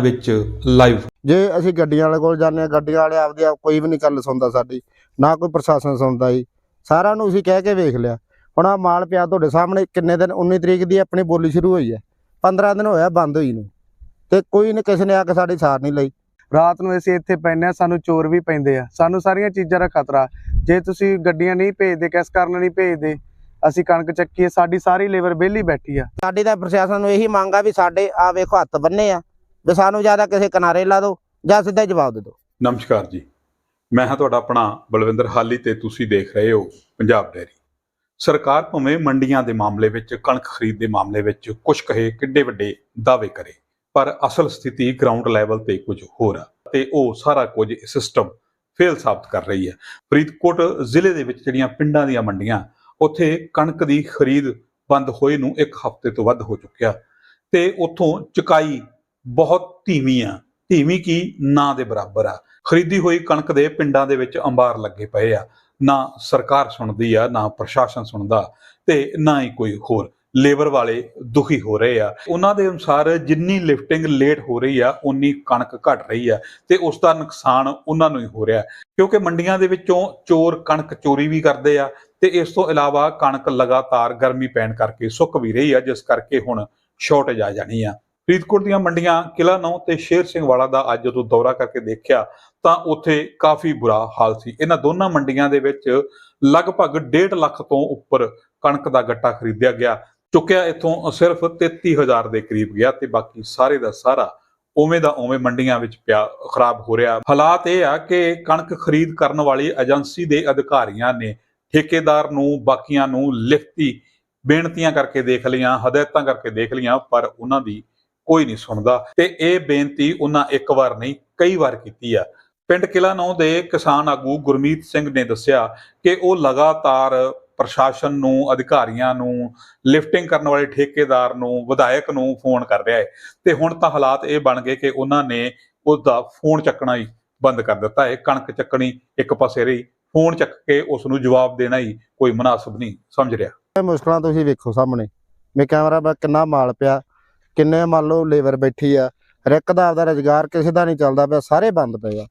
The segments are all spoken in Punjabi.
ਵਿੱਚ ਲਾਈਵ ਜੇ ਅਸੀਂ ਗੱਡੀਆਂ ਵਾਲੇ ਕੋਲ ਜਾਂਦੇ ਹਾਂ ਗੱਡੀਆਂ ਵਾਲੇ ਆਪਦੀ ਆਪ ਕੋਈ ਵੀ ਨਹੀਂ ਗੱਲ ਸੁਣਦਾ ਸਾਡੀ ਨਾ ਕੋਈ ਪ੍ਰਸ਼ਾਸਨ ਸੁਣਦਾ ਜੀ। ਸਾਰਿਆਂ ਨੂੰ ਅਸੀਂ ਕਹਿ ਕੇ ਵੇਖ ਲਿਆ। ਹੁਣ ਆ ਮਾਲ ਪਿਆ ਤੁਹਾਡੇ ਸਾਹਮਣੇ ਕਿੰਨੇ ਦਿਨ 19 ਤਰੀਕ ਦੀ ਆਪਣੀ ਬੋਲੀ ਸ਼ੁਰੂ ਹੋਈ ਹੈ। 15 ਦਿਨ ਹੋਇਆ ਬੰਦ ਹੋਈ ਨੂੰ। ਤੇ ਕੋਈ ਨੇ ਕਿਸੇ ਨੇ ਆ ਕੇ ਸਾਡੀ ਸਾਰ ਨਹੀਂ ਲਈ। ਰਾਤ ਨੂੰ ਅਸੀਂ ਇੱਥੇ ਪੈਂਦੇ ਹਾਂ ਸਾਨੂੰ ਚੋਰ ਵੀ ਪੈਂਦੇ ਆ। ਸਾਨੂੰ ਸਾਰੀਆਂ ਚੀਜ਼ਾਂ ਦਾ ਖਤਰਾ। ਜੇ ਤੁਸੀਂ ਗੱਡੀਆਂ ਨਹੀਂ ਭੇਜਦੇ ਕਿਸ ਕਾਰਨ ਨਹੀਂ ਭੇਜਦੇ ਅਸੀਂ ਕਣਕ ਚੱਕੀਏ ਸਾਡੀ ਸਾਰੀ ਲੇਬਰ ਵਿਹਲੀ ਬੈਠੀ ਆ। ਸਾਡੀ ਤਾਂ ਪ੍ਰਸ਼ਾਸਨ ਨੂੰ ਇਹੀ ਮੰਗ ਆ ਵੀ ਸਾਡੇ ਆ ਵੇਖੋ ਹੱਥ ਬੰਨੇ ਆ। ਵੀ ਸਾਨੂੰ ਜ਼ਿਆਦਾ ਕਿਸੇ ਕਿਨਾਰੇ ਲਾ ਦਿਓ ਜਾਂ ਸਿੱਧਾ ਜਵਾਬ ਦੇ ਦਿਓ। ਨਮਸਕਾਰ ਜੀ। ਮੈਂ ਹਾਂ ਤੁਹਾਡਾ ਆਪਣਾ ਬਲਵਿੰਦਰ ਹਾਲੀ ਤੇ ਤੁਸੀਂ ਦੇਖ ਰਹੇ ਹੋ ਪੰਜਾਬ ਡੈਰੀ ਸਰਕਾਰ ਭਵੇਂ ਮੰਡੀਆਂ ਦੇ ਮਾਮਲੇ ਵਿੱਚ, ਕਣਕ ਖਰੀਦ ਦੇ ਮਾਮਲੇ ਵਿੱਚ ਕੁਝ ਕਹੇ ਕਿੱਡੇ ਵੱਡੇ ਦਾਅਵੇ ਕਰੇ, ਪਰ ਅਸਲ ਸਥਿਤੀ ਗਰਾਊਂਡ ਲੈਵਲ ਤੇ ਕੁਝ ਹੋਰ ਆ ਤੇ ਉਹ ਸਾਰਾ ਕੁਝ ਸਿਸਟਮ ਫੇਲ ਸਾਬਤ ਕਰ ਰਹੀ ਹੈ। ਫਰੀਦਕੋਟ ਜ਼ਿਲ੍ਹੇ ਦੇ ਵਿੱਚ ਜਿਹੜੀਆਂ ਪਿੰਡਾਂ ਦੀਆਂ ਮੰਡੀਆਂ, ਉੱਥੇ ਕਣਕ ਦੀ ਖਰੀਦ ਬੰਦ ਹੋਏ ਨੂੰ ਇੱਕ ਹਫ਼ਤੇ ਤੋਂ ਵੱਧ ਹੋ ਚੁੱਕਿਆ ਤੇ ਉੱਥੋਂ ਚੁਕਾਈ ਬਹੁਤ ਧੀਮੀ ਆ। ਧੀਮੀ ਕੀ? ਨਾ ਦੇ ਬਰਾਬਰ ਆ। ਖਰੀਦੀ ਹੋਈ ਕਣਕ ਦੇ ਪਿੰਡਾਂ ਦੇ ਵਿੱਚ ਅੰਬਾਰ ਲੱਗੇ ਪਏ ਆ। ਨਾ ਸਰਕਾਰ ਸੁਣਦੀ ਆ, ਨਾ ਪ੍ਰਸ਼ਾਸਨ ਸੁਣਦਾ ਤੇ ਨਾ ਹੀ ਕੋਈ ਹੋਰ। ਲੇਬਰ ਵਾਲੇ ਦੁਖੀ ਹੋ ਰਹੇ ਆ। ਉਹਨਾਂ ਦੇ ਅਨੁਸਾਰ ਜਿੰਨੀ ਲਿਫਟਿੰਗ ਲੇਟ ਹੋ ਰਹੀ ਆ ਉਨੀ ਕਣਕ ਘਟ ਰਹੀ ਆ ਤੇ ਉਸ ਦਾ ਨੁਕਸਾਨ ਉਹਨਾਂ ਨੂੰ ਹੀ ਹੋ ਰਿਹਾ। ਕਿਉਂਕਿ ਮੰਡੀਆਂ ਦੇ ਵਿੱਚੋਂ ਚੋਰ ਕਣਕ ਚੋਰੀ ਵੀ ਕਰਦੇ ਆ ਤੇ ਇਸ ਤੋਂ ਇਲਾਵਾ ਕਣਕ ਲਗਾਤਾਰ ਗਰਮੀ ਪੈਣ ਕਰਕੇ ਸੁੱਕ ਵੀ ਰਹੀ ਆ, ਜਿਸ ਕਰਕੇ ਹੁਣ ਸ਼ਾਰਟੇਜ ਆ ਜਾਣੀ ਆ। ਫਰੀਦਕੋਟ ਦੀਆਂ ਮੰਡੀਆਂ ਕਿਲਾ ਨੌ ਤੇ ਸ਼ੇਰ ਸਿੰਘ ਵਾਲਾ ਦਾ ਅੱਜ ਜਦੋਂ ਦੌਰਾ ਕਰਕੇ ਦੇਖਿਆ ਤਾਂ ਉੱਥੇ ਕਾਫੀ ਬੁਰਾ ਹਾਲ ਸੀ। ਇਹਨਾਂ ਦੋਨਾਂ ਮੰਡੀਆਂ ਦੇ ਵਿੱਚ ਲਗਭਗ 1.5 ਲੱਖ ਤੋਂ ਉੱਪਰ ਕਣਕ ਦਾ ਗੱਟਾ ਖਰੀਦਿਆ ਗਿਆ। ਚੁੱਕਿਆ ਇਥੋਂ ਸਿਰਫ 33000 ਦੇ ਕਰੀਬ ਗਿਆ ਤੇ ਬਾਕੀ ਸਾਰੇ ਦਾ ਸਾਰਾ ਉਵੇਂ ਦਾ ਉਵੇਂ ਮੰਡੀਆਂ ਵਿੱਚ ਪਿਆ, ਖਰਾਬ ਹੋ ਰਿਹਾ। ਹਾਲਾਤ ਇਹ ਆ ਕਿ ਕਣਕ ਖਰੀਦ ਕਰਨ ਵਾਲੀ ਏਜੰਸੀ ਦੇ ਅਧਿਕਾਰੀਆਂ ਨੇ ਠੇਕੇਦਾਰ ਨੂੰ, ਬਾਕੀਆਂ ਨੂੰ ਲਿਖਤੀ ਬੇਨਤੀਆਂ ਕਰਕੇ ਦੇਖ ਲਈਆਂ, ਹਦਾਇਤਾਂ ਕਰਕੇ ਦੇਖ ਲਈਆਂ, ਪਰ ਉਹਨਾਂ ਦੀ ਕੋਈ ਨਹੀਂ ਸੁਣਦਾ ਤੇ ਇਹ ਬੇਨਤੀ ਉਹਨਾਂ ਇੱਕ ਵਾਰ ਨਹੀਂ, ਕਈ ਵਾਰ ਕੀਤੀ ਆ। ਪਿੰਡ ਕਿਲਾ ਨੌ ਦੇ ਕਿਸਾਨ ਆਗੂ ਗੁਰਮੀਤ ਸਿੰਘ ਨੇ ਦੱਸਿਆ ਕਿ ਉਹ ਲਗਾਤਾਰ ਪ੍ਰਸ਼ਾਸਨ ਨੂੰ, ਅਧਿਕਾਰੀਆਂ ਨੂੰ, ਲਿਫਟਿੰਗ ਕਰਨ ਵਾਲੇ ਠੇਕੇਦਾਰ ਨੂੰ, ਵਿਧਾਇਕ ਨੂੰ ਫੋਨ ਕਰ ਰਿਹਾ ਹੈ। ਤੇ ਹੁਣ ਤਾਂ ਹਾਲਾਤ ਇਹ ਬਣ ਗਏ ਕਿ ਉਹਨਾਂ ਨੇ ਉਸ ਦਾ ਫੋਨ ਚੱਕਣਾ ਹੀ ਬੰਦ ਕਰ ਦਿੱਤਾ ਹੈ। ਕਣਕ ਚੱਕਣੀ ਇੱਕ ਪਾਸੇ ਰਹੀ, ਫੋਨ ਚੱਕ ਕੇ ਉਸ ਨੂੰ ਜਵਾਬ ਦੇਣਾ ਹੀ ਕੋਈ ਮناسب ਨਹੀਂ ਸਮਝ ਰਿਹਾ। ਮੁਸ਼ਕਲਾਂ ਤੁਸੀਂ ਵੇਖੋ ਸਾਹਮਣੇ। ਮੇ ਕੈਮਰਾ ਬਾ ਕਿੰਨਾ ਮਾਲ ਪਿਆ। ਕਿੰਨੇ ਮੰਨ ਲਓ ਲੇਬਰ ਬੈਠੀ ਆ, ਹਰ ਇੱਕ ਦਾ ਆਪਦਾ ਰੁਜ਼ਗਾਰ ਕਿਸੇ ਦਾ ਨਹੀਂ ਚੱਲਦਾ ਪਿਆ, ਸਾਰੇ ਬੰਦ ਪਏ ਆ।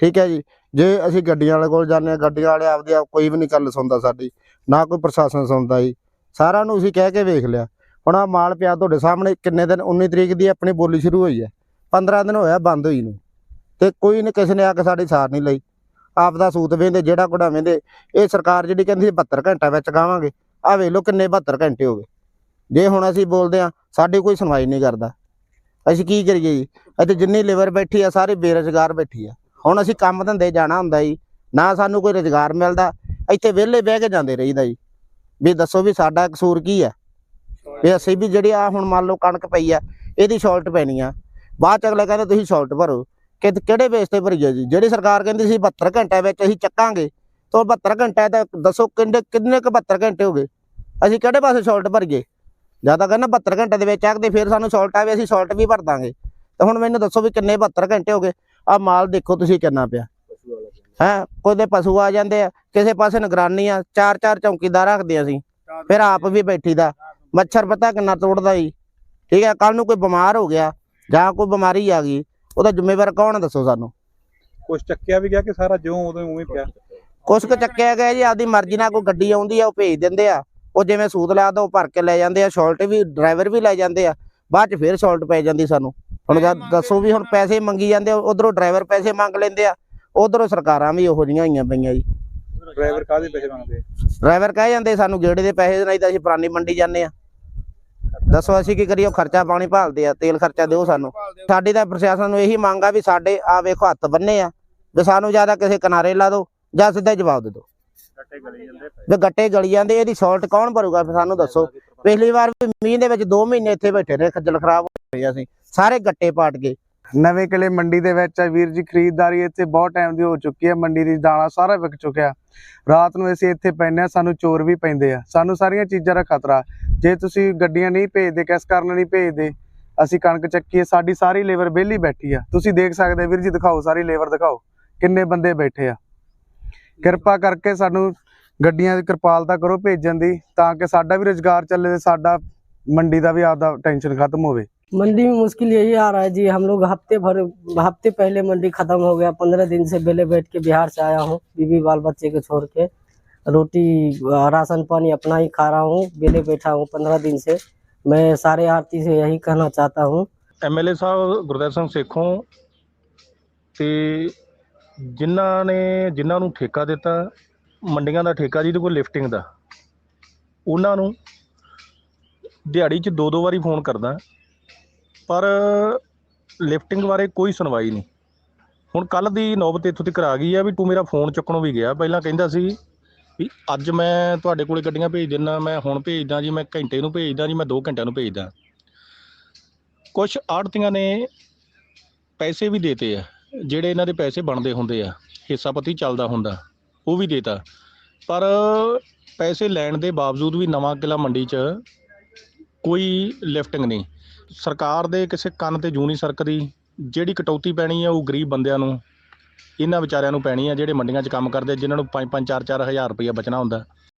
ਠੀਕ ਹੈ ਜੀ, ਜੇ ਅਸੀਂ ਗੱਡੀਆਂ ਵਾਲੇ ਕੋਲ ਜਾਂਦੇ ਹਾਂ, ਗੱਡੀਆਂ ਵਾਲੇ ਆਪਦੇ ਆਪ ਕੋਈ ਵੀ ਨਹੀਂ ਗੱਲ ਸੁਣਦਾ ਸਾਡੀ, ਨਾ ਕੋਈ ਪ੍ਰਸ਼ਾਸਨ ਸੁਣਦਾ ਜੀ। ਸਾਰਿਆਂ ਨੂੰ ਅਸੀਂ ਕਹਿ ਕੇ ਵੇਖ ਲਿਆ। ਹੁਣ ਆ ਮਾਲ ਪਿਆ ਤੁਹਾਡੇ ਸਾਹਮਣੇ, ਕਿੰਨੇ ਦਿਨ 19 ਤਰੀਕ ਦੀ ਆਪਣੀ ਬੋਲੀ ਸ਼ੁਰੂ ਹੋਈ ਹੈ। 15 ਦਿਨ ਹੋਇਆ ਬੰਦ ਹੋਈ ਨੂੰ। ਤੇ ਕੋਈ ਨੇ, ਕਿਸੇ ਨੇ ਆ ਕੇ ਸਾਡੀ ਸਾਰ ਨਹੀਂ ਲਈ। ਆਪ ਦਾ ਸੂਤ ਵੇਂਦੇ, ਜਿਹੜਾ ਕੋੜਾ ਵੇਂਦੇ, ਇਹ ਸਰਕਾਰ ਜਿਹੜੀ ਕਹਿੰਦੀ ਸੀ 72 ਘੰਟਾ ਵਿੱਚ ਗਾਵਾਂਗੇ। ਆ ਵੇਖ ਲਓ ਕਿੰਨੇ 72 ਘੰਟੇ ਹੋ ਗਏ। ਜੇ ਹੁਣ ਅਸੀਂ ਬੋਲਦੇ ਆ ਸਾਡੀ ਕੋਈ ਸੁਣਵਾਈ ਨਹੀਂ ਕਰਦਾ। ਅਸੀਂ ਕੀ ਕਰੀਏ ਜੀ? ਇੱਥੇ ਜਿੰਨੀ ਲੇਬਰ ਬੈਠੀ ਆ, ਸਾਰੇ ਬੇਰੁਜ਼ਗਾਰ ਬੈਠੀ ਆ। ਹੁਣ ਅਸੀਂ ਕੰਮ ਧੰਦੇ ਜਾਣਾ ਹੁੰਦਾ ਜੀ, ਨਾ ਸਾਨੂੰ ਕੋਈ ਰੁਜ਼ਗਾਰ ਮਿਲਦਾ। ਇੱਥੇ ਵਿਹਲੇ ਬਹਿ ਕੇ ਜਾਂਦੇ ਰਹੀਦਾ ਜੀ। ਵੀ ਦੱਸੋ ਵੀ ਸਾਡਾ ਕਸੂਰ ਕੀ ਆ? ਵੀ ਅਸੀਂ ਵੀ ਜਿਹੜੀ ਆ ਹੁਣ ਮੰਨ ਲਓ ਕਣਕ ਪਈ ਆ, ਇਹਦੀ ਸ਼ਾਰਟ ਪੈਣੀ ਆ। ਬਾਅਦ ਚ ਅਗਲਾ ਕਹਿੰਦੇ ਤੁਸੀਂ ਸ਼ਾਰਟ ਭਰੋ। ਕਿ ਕਿਹੜੇ ਬੇਸ ਤੇ ਭਰੀਏ ਜੀ? ਜਿਹੜੀ ਸਰਕਾਰ ਕਹਿੰਦੀ ਸੀ 72 ਘੰਟਿਆਂ ਵਿੱਚ ਅਸੀਂ ਚੱਕਾਂਗੇ, ਤਾਂ 72 ਘੰਟੇ ਤਾਂ ਦੱਸੋ ਕਿੰਨੇ ਕਿੰਨੇ ਕੁ 72 ਘੰਟੇ ਹੋ ਗਏ? ਅਸੀਂ ਕਿਹੜੇ ਪਾਸੇ ਸ਼ਾਰਟ ਭਰੀਏ? ਜਾਂ ਤਾਂ ਕਹਿੰਦਾ 72 ਘੰਟੇ ਦੇ ਵਿੱਚ ਆਖਦੇ ਫਿਰ ਸਾਨੂੰ ਸ਼ਾਰਟ ਆਵੇ ਅਸੀਂ ਸ਼ਾਰਟ ਵੀ ਭਰ ਦਾਂਗੇ। ਤੇ ਹੁਣ ਮੈਨੂੰ ਦੱਸੋ ਵੀ ਕਿੰਨੇ 72 ਘੰਟੇ ਹੋ ਗਏ? ਆ ਮਾਲ ਦੇਖੋ ਤੁਸੀਂ ਕਿੰਨਾ ਪਿਆ। ਹੈ? ਕੋਈ ਪਸ਼ੂ ਆ ਜਾਂਦੇ ਆ ਕਿਸੇ ਪਾਸੇ ਨਿਗਰਾਨੀ ਆ ਚਾਰ ਚਾਰ ਚੌਕੀਦਾਰ ਰੱਖਦੇ ਅਸੀਂ। ਫਿਰ ਆਪ ਵੀ ਬੈਠੀ ਦਾ ਮੱਛਰ ਪਤਾ ਕਿੰਨਾ ਤੋੜਦਾ ਜੀ। ਠੀਕ ਹੈ ਕੱਲ ਨੂੰ ਕੋਈ ਬਿਮਾਰ ਹੋ ਗਿਆ ਜਾਂ ਕੋਈ ਬਿਮਾਰੀ ਆ ਗਈ ਉਹਦਾ ਜ਼ਿੰਮੇਵਾਰ ਕੌਣ ਆ ਦੱਸੋ ਸਾਨੂੰ? ਕੁਝ ਚੱਕਿਆ ਵੀ ਗਿਆ ਕਿ ਸਾਰਾ ਜਿਉਂ ਉਦੋਂ ਉਵੇਂ ਪਿਆ? ਕੁਛ ਕੁ ਚੱਕਿਆ ਗਿਆ ਜੀ ਆਪਦੀ ਮਰਜ਼ੀ ਨਾਲ ਕੋਈ ਗੱਡੀ ਆਉਂਦੀ ਆ ਉਹ ਭੇਜ ਦਿੰਦੇ ਆ। ਉਹ ਜਿਵੇਂ ਸੂਤ ਲਿਆ ਤਾਂ ਉਹ ਭਰ ਕੇ ਲੈ ਜਾਂਦੇ ਆ ਸ਼ਾਲਟ ਵੀ ਡਰਾਈਵਰ ਵੀ ਲੈ ਜਾਂਦੇ ਆ ਬਾਅਦ ਚ ਫੇਰ ਸ਼ਾਲਟ ਪੈ ਜਾਂਦੀ ਸਾਨੂੰ। ਹੁਣ ਜਦ ਦੱਸੋ ਵੀ ਹੁਣ ਪੈਸੇ ਮੰਗੀ ਜਾਂਦੇ ਉਧਰੋਂ ਡਰਾਈਵਰ ਪੈਸੇ ਮੰਗ ਲੈਂਦੇ ਆ ਉਧਰੋਂ ਸਰਕਾਰਾਂ ਵੀ ਉਹੋ ਜਿਹੀਆਂ ਹੋਈਆਂ ਪਈਆਂ ਜੀ। ਡਰਾਈਵਰ ਕਾਹਦੇ ਪੈਸੇ ਮੰਗਦੇ ਡਰਾਈਵਰ ਕਹਿ ਜਾਂਦੇ ਸਾਨੂੰ ਗੇੜੇ ਦੇ ਪੈਸੇ ਨਹੀਂ ਤਾਂ ਅਸੀਂ ਪੁਰਾਣੀ ਮੰਡੀ ਜਾਂਦੇ ਆ। ਦੱਸੋ ਅਸੀਂ ਕੀ ਕਰੀਏ ਖਰਚਾ ਪਾਣੀ ਭਾਲਦੇ ਆ ਤੇਲ ਖਰਚਾ ਦਿਓ ਸਾਨੂੰ। ਸਾਡੀ ਤਾਂ ਪ੍ਰਸ਼ਾਸਨ ਨੂੰ ਇਹੀ ਮੰਗ ਆ ਵੀ ਸਾਡੇ ਆ ਵੇਖੋ ਹੱਥ ਬੰਨੇ ਆ ਵੀ ਸਾਨੂੰ ਜ਼ਿਆਦਾ ਕਿਸੇ ਕਿਨਾਰੇ ਲਾ ਦਿਓ ਜਾਂ ਸਿੱਧਾ ਜਵਾਬ ਦੇ ਦਿਓ। ਵੀ ਗੱਟੇ ਗਲੀ ਜਾਂਦੇ ਇਹਦੀ ਸ਼ਾਲਟ ਕੌਣ ਭਰੂਗਾ ਫਿਰ ਸਾਨੂੰ ਦੱਸੋ। ਪਿਛਲੀ ਵਾਰ ਵੀ ਮੀਂਹ ਦੇ ਵਿੱਚ 2 ਮਹੀਨੇ ਇੱਥੇ ਬੈਠੇ ਰਹੇ ਖੱਜਲ ਖਰਾਬ ਹੋਏ ਅਸੀਂ ਸਾਰੇ ਗੱਟੇ ਪਾਟ ਗਏ। ਨਵੇਂ ਕਿਲੇ ਮੰਡੀ ਦੇ ਵਿੱਚ ਆ ਵੀਰ ਜੀ ਖਰੀਦਦਾਰੀ ਇੱਥੇ ਬਹੁਤ ਟਾਈਮ ਦੀ ਹੋ ਚੁੱਕੀ ਹੈ ਮੰਡੀ ਦੀ ਦਾਣਾ ਸਾਰਾ ਵਿਕ ਚੁੱਕਿਆ। ਰਾਤ ਨੂੰ ਅਸੀਂ ਇੱਥੇ ਪੈਂਦੇ ਹਾਂ ਸਾਨੂੰ ਚੋਰ ਵੀ ਪੈਂਦੇ ਆ। ਸਾਨੂੰ ਸਾਰੀਆਂ ਚੀਜ਼ਾਂ ਦਾ ਖਤਰਾ। ਜੇ ਤੁਸੀਂ ਗੱਡੀਆਂ ਨਹੀਂ ਭੇਜਦੇ ਕਿਸ ਕਾਰਨ ਨਹੀਂ ਭੇਜਦੇ ਅਸੀਂ ਕਣਕ ਚੱਕੀਏ ਸਾਡੀ ਸਾਰੀ ਲੇਬਰ ਵਿਹਲੀ ਬੈਠੀ ਆ। ਤੁਸੀਂ ਦੇਖ ਸਕਦੇ ਵੀਰ ਜੀ ਦਿਖਾਓ ਸਾਰੀ ਲੇਬਰ ਦਿਖਾਓ ਕਿੰਨੇ ਬੰਦੇ ਬੈਠੇ ਆ। ਕਿਰਪਾ ਕਰਕੇ ਸਾਨੂੰ ਗੱਡੀਆਂ ਦੀ ਕਿਰਪਾਲਤਾ ਕਰੋ ਭੇਜਣ ਦੀ ਤਾਂ ਕਿ ਸਾਡਾ ਵੀ ਰੁਜ਼ਗਾਰ ਚੱਲੇ ਤੇ ਸਾਡਾ ਮੰਡੀ ਦਾ ਵੀ ਆਪਦਾ ਟੈਨਸ਼ਨ ਖਤਮ ਹੋਵੇ मंडी में मुश्किल यही आ रहा है जी हम लोग हफ्ते भर हफ्ते पहले मंडी खत्म हो गया पंद्रह दिन से बेले बैठ के बिहार से आया हूँ बीवी बाल बच्चे को छोड़ के रोटी अ, राशन पानी अपना ही खा रहा हूँ बेले बैठा हूँ पंद्रह दिन से मैं सारे आरती से यही कहना चाहता हूँ ਐਮਐਲਏ ਸਾਹਿਬ ਗੁਰਦੇਵ ਸਿੰਘ ਸੇਖੋਂ ਤੇ ਜਿਨ੍ਹਾਂ ਨੇ, ਜਿਨ੍ਹਾਂ ਨੂੰ ਠੇਕਾ ਦਿੱਤਾ, ਮੰਡੀਆਂ ਦਾ ਠੇਕਾ ਜਿਹਦੇ ਕੋਲ ਲਿਫਟਿੰਗ ਦਾ। ਉਹਨਾਂ ਨੂੰ ਦਿਹਾੜੀ 'ਚ ਦੋ ਦੋ ਵਾਰੀ ਫੋਨ ਕਰਦਾ, ਪਰ ਲਿਫਟਿੰਗ ਬਾਰੇ ਕੋਈ ਸੁਣਵਾਈ ਨਹੀਂ। ਹੁਣ ਕੱਲ ਦੀ ਨੌਬਤ ਇੱਥੋਂ ਤੱਕ ਆ ਗਈ ਆ ਵੀ ਤੂੰ ਮੇਰਾ ਫੋਨ ਚੁੱਕਣੋਂ ਵੀ ਗਿਆ। ਪਹਿਲਾਂ ਕਹਿੰਦਾ ਸੀ ਵੀ ਅੱਜ ਮੈਂ ਤੁਹਾਡੇ ਕੋਲੇ ਗੱਡੀਆਂ ਭੇਜ ਦਿੰਦਾ, ਮੈਂ ਹੁਣ ਭੇਜਦਾ ਜੀ, ਮੈਂ ਘੰਟੇ ਨੂੰ ਭੇਜਦਾ ਜੀ, ਮੈਂ 2 ਘੰਟਿਆਂ ਨੂੰ ਭੇਜਦਾ। ਕੁਝ ਆੜਤੀਆਂ ਨੇ ਪੈਸੇ ਵੀ ਦੇਤੇ ਆ। ਜਿਹੜੇ ਇਹਨਾਂ ਦੇ ਪੈਸੇ ਬਣਦੇ ਹੁੰਦੇ ਆ ਹਿੱਸਾਪਤੀ ਚੱਲਦਾ ਹੁੰਦਾ, ਉਹ ਵੀ ਦੇਤਾ। ਪਰ ਪੈਸੇ ਲੈਣ ਦੇ ਬਾਵਜੂਦ ਵੀ ਨਵਾਂ ਕਿਲਾ ਮੰਡੀ 'ਚ ਕੋਈ ਲਿਫਟਿੰਗ ਨਹੀਂ। ਸਰਕਾਰ ਦੇ ਕਿਸੇ ਕੰਨ ਤੇ ਜੂਨੀ ਨਹੀਂ ਸਰਕਦੀ, ਜਿਹੜੀ ਕਟੌਤੀ ਪੈਣੀ ਆ ਉਹ ਗਰੀਬ ਬੰਦਿਆਂ ਨੂੰ, ਇਹਨਾਂ ਵਿਚਾਰਿਆਂ ਨੂੰ ਪੈਣੀ ਆ ਜਿਹੜੇ ਮੰਡੀਆਂ 'ਚ ਕੰਮ ਕਰਦੇ, ਜਿਨ੍ਹਾਂ ਨੂੰ 5-5 4-4 ਹਜ਼ਾਰ ਰੁਪਈਆ ਬਚਣਾ ਹੁੰਦਾ।